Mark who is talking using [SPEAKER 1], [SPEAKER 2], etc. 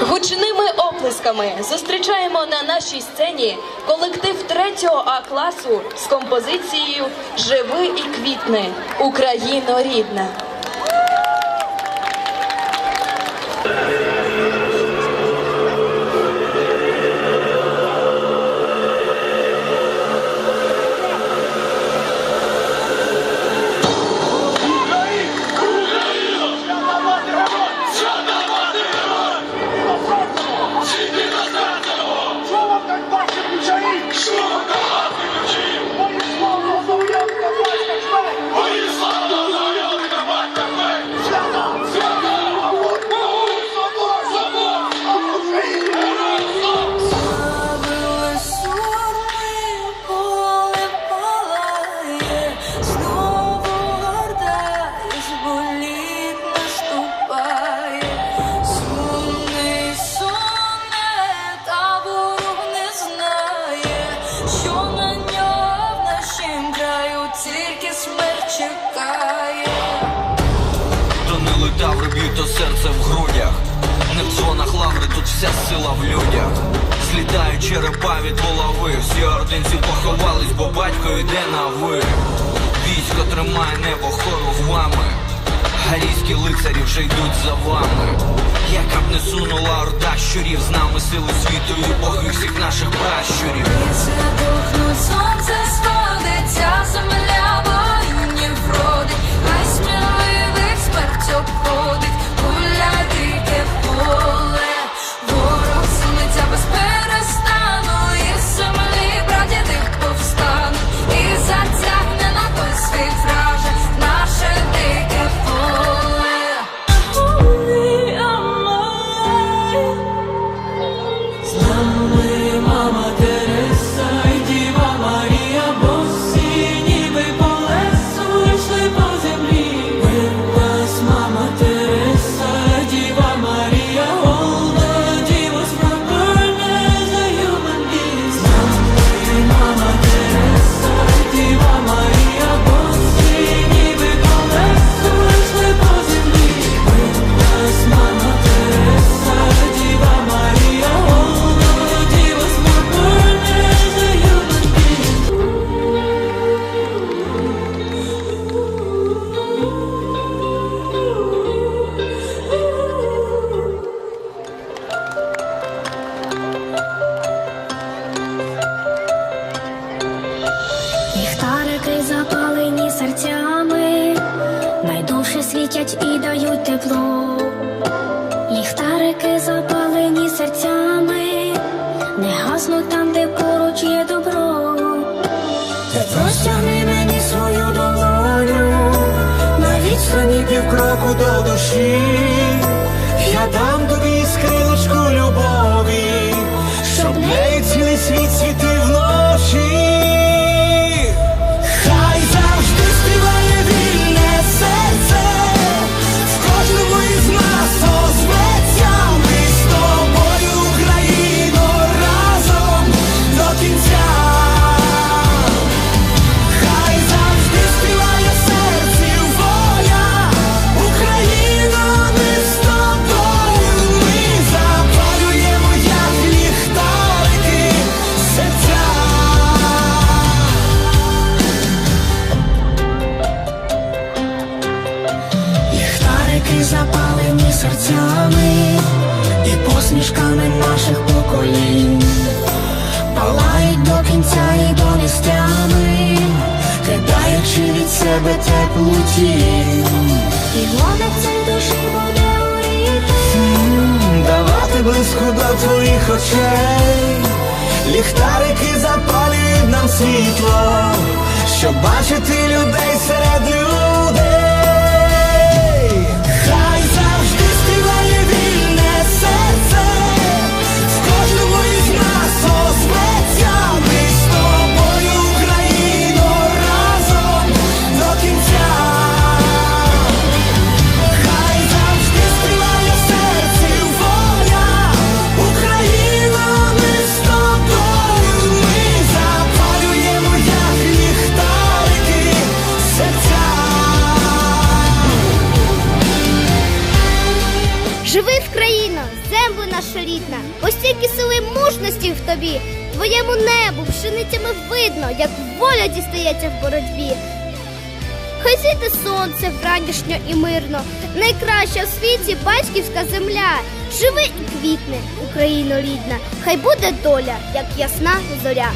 [SPEAKER 1] Гучними оплесками зустрічаємо на нашій сцені колектив 3 А класу з композицією Живи і квітни Україно рідна.
[SPEAKER 2] Тільки смерть чекає.
[SPEAKER 3] Тонили таври б'ють то серце в грудях. Не в дзвонах лаври, тут вся сила в людях. Злітають черепа від булави. Всі ординці поховались, бо батько йде на ви. Військо тримає небо хоровами. Гарійські лицарі вже йдуть за вами. Яка б не сунула орда щурів, з нами сили світу і боги всіх наших пращурів.
[SPEAKER 2] Сонце сходиться, земля
[SPEAKER 4] серцями, найдовше світять і дають тепло. Ліхтарики запалені серцями, не гаснуть там, де поруч є добро. Ти простягни мені свою долоню, на відстані півкроку до душі. Серцями і посмішками наших поколінь, палають до кінця і до нестями, кидаючи від себе теплу тінь. І цей душі буде горіти. Давати близько до твоїх очей, ліхтарики запалюють нам світло, щоб бачити людей серед
[SPEAKER 5] наша рідна, ось тільки сили мужності в тобі, твоєму небу пшеницями видно, як воля дістається в боротьбі. Хай світи сонце вранішньо і мирно, найкраща в світі батьківська земля. Живи і квітне, Україно рідна, хай буде доля, як ясна зоря.